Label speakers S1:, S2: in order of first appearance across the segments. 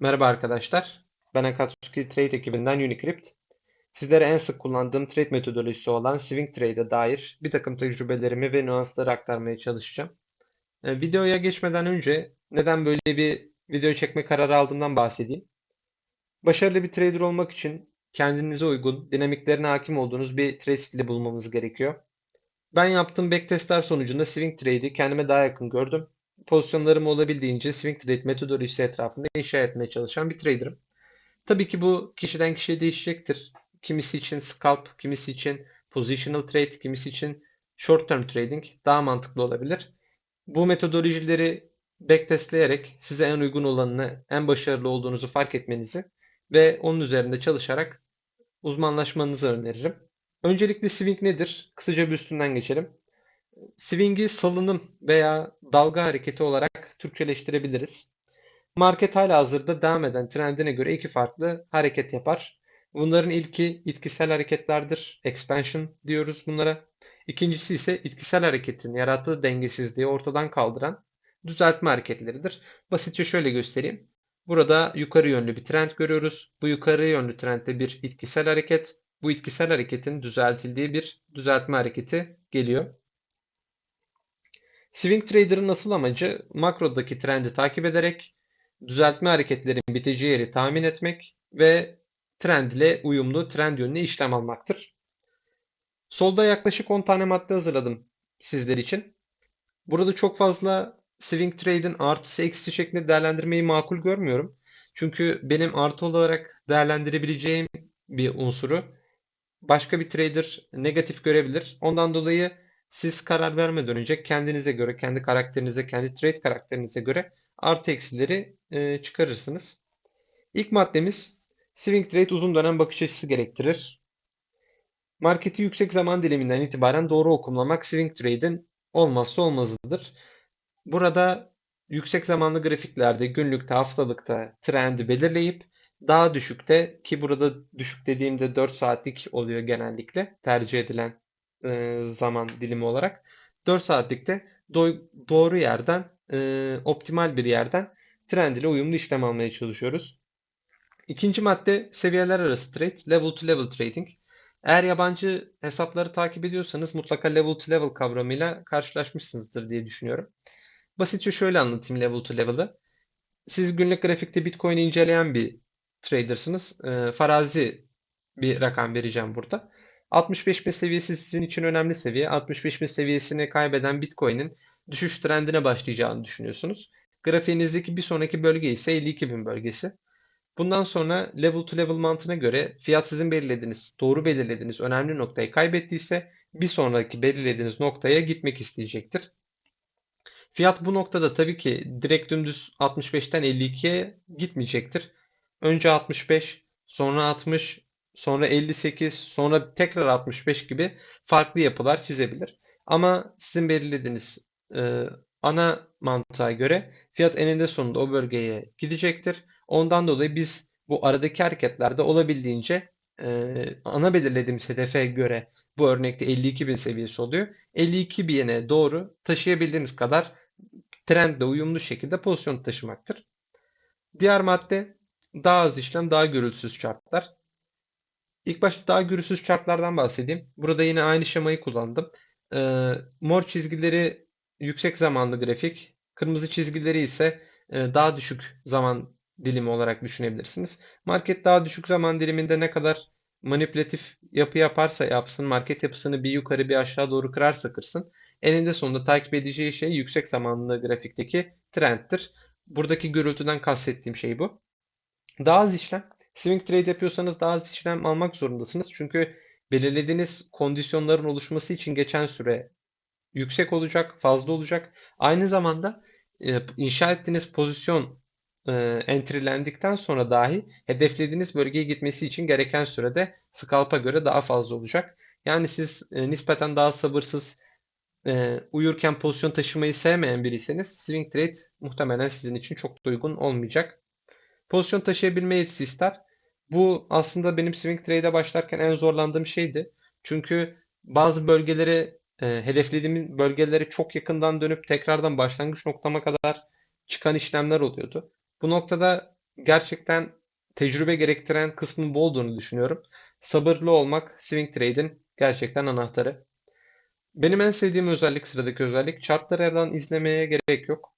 S1: Merhaba arkadaşlar. Ben Akatsuki Trade ekibinden Unicrypt. Sizlere en sık kullandığım trade metodolojisi olan swing trade'e dair bir takım tecrübelerimi ve nüansları aktarmaya çalışacağım. E, videoya geçmeden önce neden böyle bir video çekme kararı aldığımdan bahsedeyim. Başarılı bir trader olmak için kendinize uygun, dinamiklerine hakim olduğunuz bir trade stili bulmamız gerekiyor. Ben yaptığım backtestler sonucunda swing trade'i kendime daha yakın gördüm pozisyonlarımı olabildiğince swing trade metodolojisi etrafında inşa etmeye çalışan bir trader'ım. Tabii ki bu kişiden kişiye değişecektir. Kimisi için scalp, kimisi için positional trade, kimisi için short term trading daha mantıklı olabilir. Bu metodolojileri backtestleyerek size en uygun olanını, en başarılı olduğunuzu fark etmenizi ve onun üzerinde çalışarak uzmanlaşmanızı öneririm. Öncelikle swing nedir? Kısaca bir üstünden geçelim. Swing'i salınım veya dalga hareketi olarak Türkçeleştirebiliriz. Market hala hazırda devam eden trendine göre iki farklı hareket yapar. Bunların ilki itkisel hareketlerdir. Expansion diyoruz bunlara. İkincisi ise itkisel hareketin yarattığı dengesizliği ortadan kaldıran düzeltme hareketleridir. Basitçe şöyle göstereyim. Burada yukarı yönlü bir trend görüyoruz. Bu yukarı yönlü trendde bir itkisel hareket. Bu itkisel hareketin düzeltildiği bir düzeltme hareketi geliyor. Swing trader'ın asıl amacı makrodaki trendi takip ederek düzeltme hareketlerin biteceği yeri tahmin etmek ve trend ile uyumlu trend yönlü işlem almaktır. Solda yaklaşık 10 tane madde hazırladım sizler için. Burada çok fazla swing trade'in artısı eksi şeklinde değerlendirmeyi makul görmüyorum. Çünkü benim artı olarak değerlendirebileceğim bir unsuru başka bir trader negatif görebilir. Ondan dolayı siz karar vermeden önce kendinize göre, kendi karakterinize, kendi trade karakterinize göre artı eksileri e, çıkarırsınız. İlk maddemiz swing trade uzun dönem bakış açısı gerektirir. Marketi yüksek zaman diliminden itibaren doğru okumlamak swing trade'in olmazsa olmazıdır. Burada yüksek zamanlı grafiklerde, günlükte, haftalıkta trendi belirleyip daha düşükte ki burada düşük dediğimde 4 saatlik oluyor genellikle tercih edilen e, zaman dilimi olarak 4 saatlikte do- doğru yerden e, optimal bir yerden trend ile uyumlu işlem almaya çalışıyoruz. İkinci madde seviyeler arası trade, level to level trading. Eğer yabancı hesapları takip ediyorsanız mutlaka level to level kavramıyla karşılaşmışsınızdır diye düşünüyorum. Basitçe şöyle anlatayım level to level'ı. Siz günlük grafikte Bitcoin'i inceleyen bir tradersınız. E, farazi bir rakam vereceğim burada. 65 bin seviyesi sizin için önemli seviye. 65 bin seviyesini kaybeden Bitcoin'in düşüş trendine başlayacağını düşünüyorsunuz. Grafiğinizdeki bir sonraki bölge ise 52 bin bölgesi. Bundan sonra level to level mantığına göre fiyat sizin belirlediğiniz, doğru belirlediğiniz önemli noktayı kaybettiyse bir sonraki belirlediğiniz noktaya gitmek isteyecektir. Fiyat bu noktada tabii ki direkt dümdüz 65'ten 52'ye gitmeyecektir. Önce 65, sonra 60, sonra 58, sonra tekrar 65 gibi farklı yapılar çizebilir. Ama sizin belirlediğiniz e, ana mantığa göre fiyat eninde sonunda o bölgeye gidecektir. Ondan dolayı biz bu aradaki hareketlerde olabildiğince e, ana belirlediğimiz hedefe göre bu örnekte 52 bin seviyesi oluyor. 52 bine doğru taşıyabildiğimiz kadar trendle uyumlu şekilde pozisyon taşımaktır. Diğer madde daha az işlem, daha gürültüsüz şartlar. İlk başta daha gürültüsüz chartlardan bahsedeyim. Burada yine aynı şemayı kullandım. Ee, mor çizgileri yüksek zamanlı grafik, kırmızı çizgileri ise e, daha düşük zaman dilimi olarak düşünebilirsiniz. Market daha düşük zaman diliminde ne kadar manipülatif yapı yaparsa yapsın, market yapısını bir yukarı bir aşağı doğru kırarsa kırsın, eninde sonunda takip edeceği şey yüksek zamanlı grafikteki trendtir. Buradaki gürültüden kastettiğim şey bu. Daha az işlem Swing trade yapıyorsanız daha az işlem almak zorundasınız. Çünkü belirlediğiniz kondisyonların oluşması için geçen süre yüksek olacak, fazla olacak. Aynı zamanda e, inşa ettiğiniz pozisyon e, entrylendikten sonra dahi hedeflediğiniz bölgeye gitmesi için gereken sürede scalp'a göre daha fazla olacak. Yani siz e, nispeten daha sabırsız, uyurken pozisyon taşımayı sevmeyen biriyseniz swing trade muhtemelen sizin için çok da uygun olmayacak. Pozisyon taşıyabilme yetisi ister. Bu aslında benim swing trade'e başlarken en zorlandığım şeydi. Çünkü bazı bölgeleri e, hedeflediğim bölgeleri çok yakından dönüp tekrardan başlangıç noktama kadar çıkan işlemler oluyordu. Bu noktada gerçekten tecrübe gerektiren kısmın bu olduğunu düşünüyorum. Sabırlı olmak swing trade'in gerçekten anahtarı. Benim en sevdiğim özellik sıradaki özellik chartları her izlemeye gerek yok.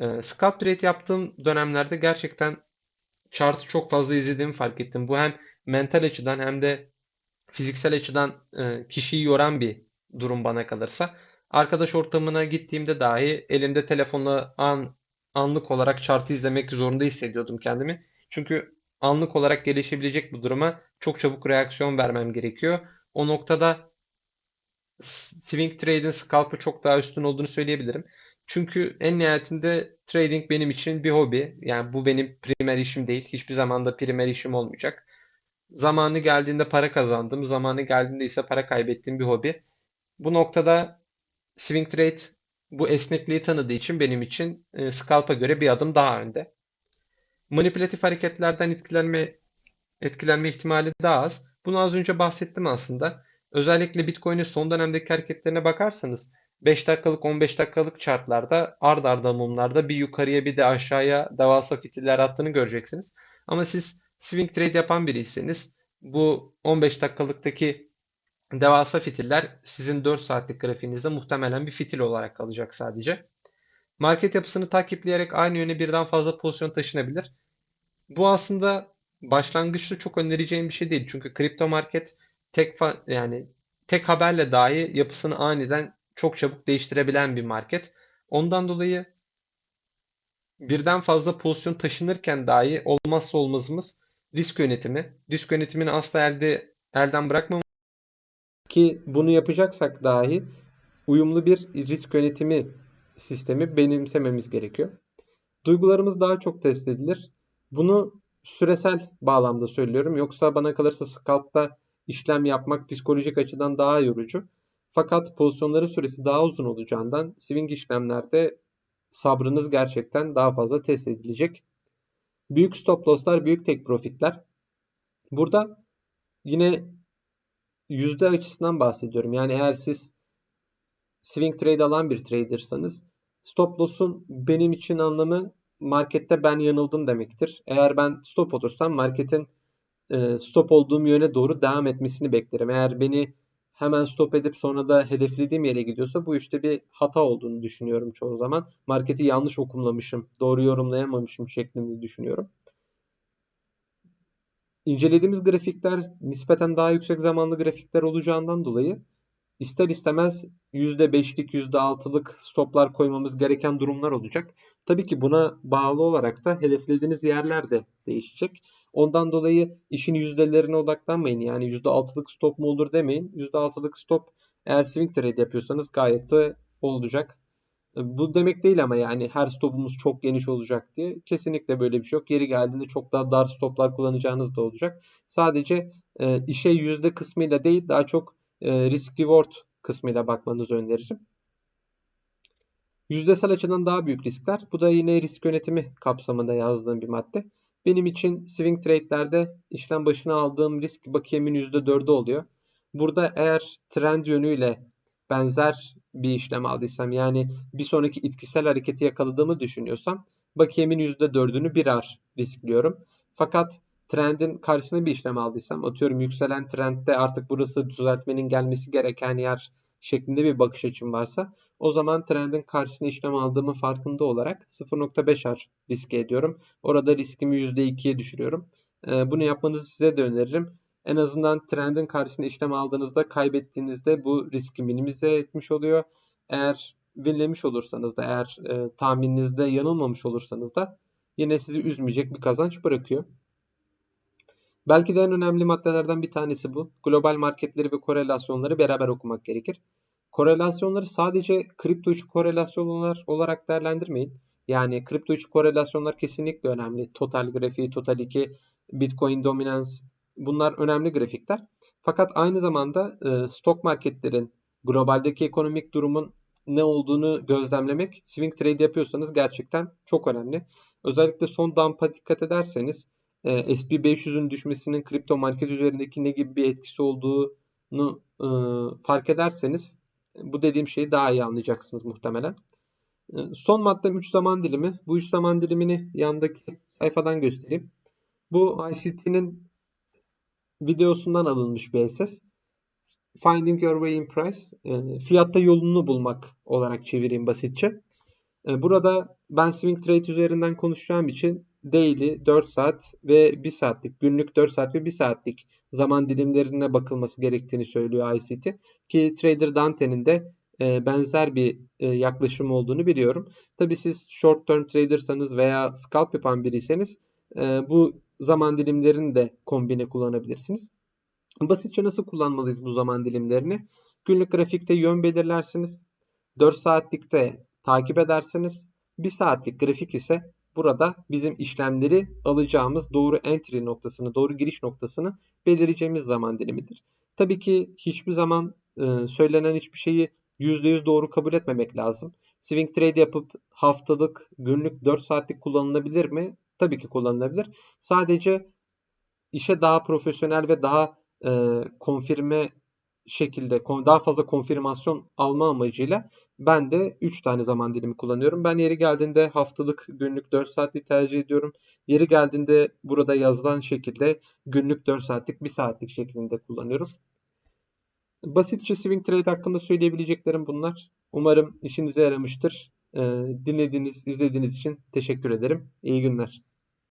S1: Ee, scalp trade yaptığım dönemlerde gerçekten chart'ı çok fazla izlediğimi fark ettim. Bu hem mental açıdan hem de fiziksel açıdan e, kişiyi yoran bir durum bana kalırsa. Arkadaş ortamına gittiğimde dahi elimde telefonla an, anlık olarak chart'ı izlemek zorunda hissediyordum kendimi. Çünkü anlık olarak gelişebilecek bu duruma çok çabuk reaksiyon vermem gerekiyor. O noktada swing trade'in scalp'ı çok daha üstün olduğunu söyleyebilirim. Çünkü en nihayetinde trading benim için bir hobi. Yani bu benim primer işim değil. Hiçbir zaman da primer işim olmayacak. Zamanı geldiğinde para kazandım. Zamanı geldiğinde ise para kaybettiğim bir hobi. Bu noktada swing trade bu esnekliği tanıdığı için benim için e, scalp'a göre bir adım daha önde. Manipülatif hareketlerden etkilenme etkilenme ihtimali daha az. Bunu az önce bahsettim aslında. Özellikle Bitcoin'in son dönemdeki hareketlerine bakarsanız 5 dakikalık 15 dakikalık chartlarda ard arda mumlarda bir yukarıya bir de aşağıya devasa fitiller attığını göreceksiniz. Ama siz swing trade yapan biriyseniz bu 15 dakikalıktaki devasa fitiller sizin 4 saatlik grafiğinizde muhtemelen bir fitil olarak kalacak sadece. Market yapısını takipleyerek aynı yöne birden fazla pozisyon taşınabilir. Bu aslında başlangıçta çok önereceğim bir şey değil. Çünkü kripto market tek yani tek haberle dahi yapısını aniden çok çabuk değiştirebilen bir market. Ondan dolayı birden fazla pozisyon taşınırken dahi olmazsa olmazımız risk yönetimi. Risk yönetimini asla elde elden bırakmamak ki bunu yapacaksak dahi uyumlu bir risk yönetimi sistemi benimsememiz gerekiyor. Duygularımız daha çok test edilir. Bunu süresel bağlamda söylüyorum. Yoksa bana kalırsa scalp'ta işlem yapmak psikolojik açıdan daha yorucu. Fakat pozisyonların süresi daha uzun olacağından swing işlemlerde sabrınız gerçekten daha fazla test edilecek. Büyük stop loss'lar, büyük tek profitler. Burada yine yüzde açısından bahsediyorum. Yani eğer siz swing trade alan bir tradersanız stop loss'un benim için anlamı markette ben yanıldım demektir. Eğer ben stop olursam marketin e, stop olduğum yöne doğru devam etmesini beklerim. Eğer beni hemen stop edip sonra da hedeflediğim yere gidiyorsa bu işte bir hata olduğunu düşünüyorum çoğu zaman. Marketi yanlış okumlamışım, doğru yorumlayamamışım şeklinde düşünüyorum. İncelediğimiz grafikler nispeten daha yüksek zamanlı grafikler olacağından dolayı ister istemez %5'lik, %6'lık stoplar koymamız gereken durumlar olacak. Tabii ki buna bağlı olarak da hedeflediğiniz yerler de değişecek. Ondan dolayı işin yüzdelerine odaklanmayın. Yani %6'lık stop mu olur demeyin. %6'lık stop eğer swing trade yapıyorsanız gayet de olacak. Bu demek değil ama yani her stopumuz çok geniş olacak diye. Kesinlikle böyle bir şey yok. Yeri geldiğinde çok daha dar stoplar kullanacağınız da olacak. Sadece e, işe yüzde kısmıyla değil daha çok e, risk reward kısmıyla bakmanızı öneririm. Yüzdesel açıdan daha büyük riskler. Bu da yine risk yönetimi kapsamında yazdığım bir madde. Benim için swing trade'lerde işlem başına aldığım risk bakiyemin %4'ü oluyor. Burada eğer trend yönüyle benzer bir işlem aldıysam yani bir sonraki itkisel hareketi yakaladığımı düşünüyorsam bakiyemin %4'ünü birer riskliyorum. Fakat trendin karşısına bir işlem aldıysam atıyorum yükselen trendde artık burası düzeltmenin gelmesi gereken yer şeklinde bir bakış açım varsa o zaman trendin karşısına işlem aldığımı farkında olarak 0.5'er riske ediyorum. Orada riskimi %2'ye düşürüyorum. Ee, bunu yapmanızı size de öneririm. En azından trendin karşısına işlem aldığınızda kaybettiğinizde bu riski minimize etmiş oluyor. Eğer winlemiş olursanız da eğer e, tahmininizde yanılmamış olursanız da yine sizi üzmeyecek bir kazanç bırakıyor. Belki de en önemli maddelerden bir tanesi bu. Global marketleri ve korelasyonları beraber okumak gerekir. Korelasyonları sadece kripto içi korelasyonlar olarak değerlendirmeyin. Yani kripto içi korelasyonlar kesinlikle önemli. Total grafiği, Total 2, Bitcoin dominance bunlar önemli grafikler. Fakat aynı zamanda e, stok marketlerin globaldeki ekonomik durumun ne olduğunu gözlemlemek swing trade yapıyorsanız gerçekten çok önemli. Özellikle son dump'a dikkat ederseniz e, SP500'ün düşmesinin kripto market üzerindeki ne gibi bir etkisi olduğunu e, fark ederseniz bu dediğim şeyi daha iyi anlayacaksınız muhtemelen. E, son maddem 3 zaman dilimi. Bu 3 zaman dilimini yandaki sayfadan göstereyim. Bu ICT'nin videosundan alınmış bir ses. Finding Your Way in Price, e, fiyatta yolunu bulmak olarak çevireyim basitçe. E, burada ben swing trade üzerinden konuşacağım için daily 4 saat ve 1 saatlik, günlük 4 saat ve 1 saatlik zaman dilimlerine bakılması gerektiğini söylüyor ICT. Ki Trader Dante'nin de e, benzer bir e, yaklaşım olduğunu biliyorum. Tabi siz short term tradersanız veya scalp yapan biriyseniz bu zaman dilimlerini de kombine kullanabilirsiniz. Basitçe nasıl kullanmalıyız bu zaman dilimlerini? Günlük grafikte yön belirlersiniz. 4 saatlikte takip edersiniz. 1 saatlik grafik ise burada bizim işlemleri alacağımız doğru entry noktasını, doğru giriş noktasını belirleyeceğimiz zaman dilimidir. Tabii ki hiçbir zaman e, söylenen hiçbir şeyi %100 doğru kabul etmemek lazım. Swing trade yapıp haftalık, günlük 4 saatlik kullanılabilir mi? Tabii ki kullanılabilir. Sadece işe daha profesyonel ve daha e, konfirme şekilde daha fazla konfirmasyon alma amacıyla ben de 3 tane zaman dilimi kullanıyorum. Ben yeri geldiğinde haftalık günlük 4 saatlik tercih ediyorum. Yeri geldiğinde burada yazılan şekilde günlük 4 saatlik 1 saatlik şeklinde kullanıyorum. Basitçe swing trade hakkında söyleyebileceklerim bunlar. Umarım işinize yaramıştır. Dinlediğiniz, izlediğiniz için teşekkür ederim. İyi günler.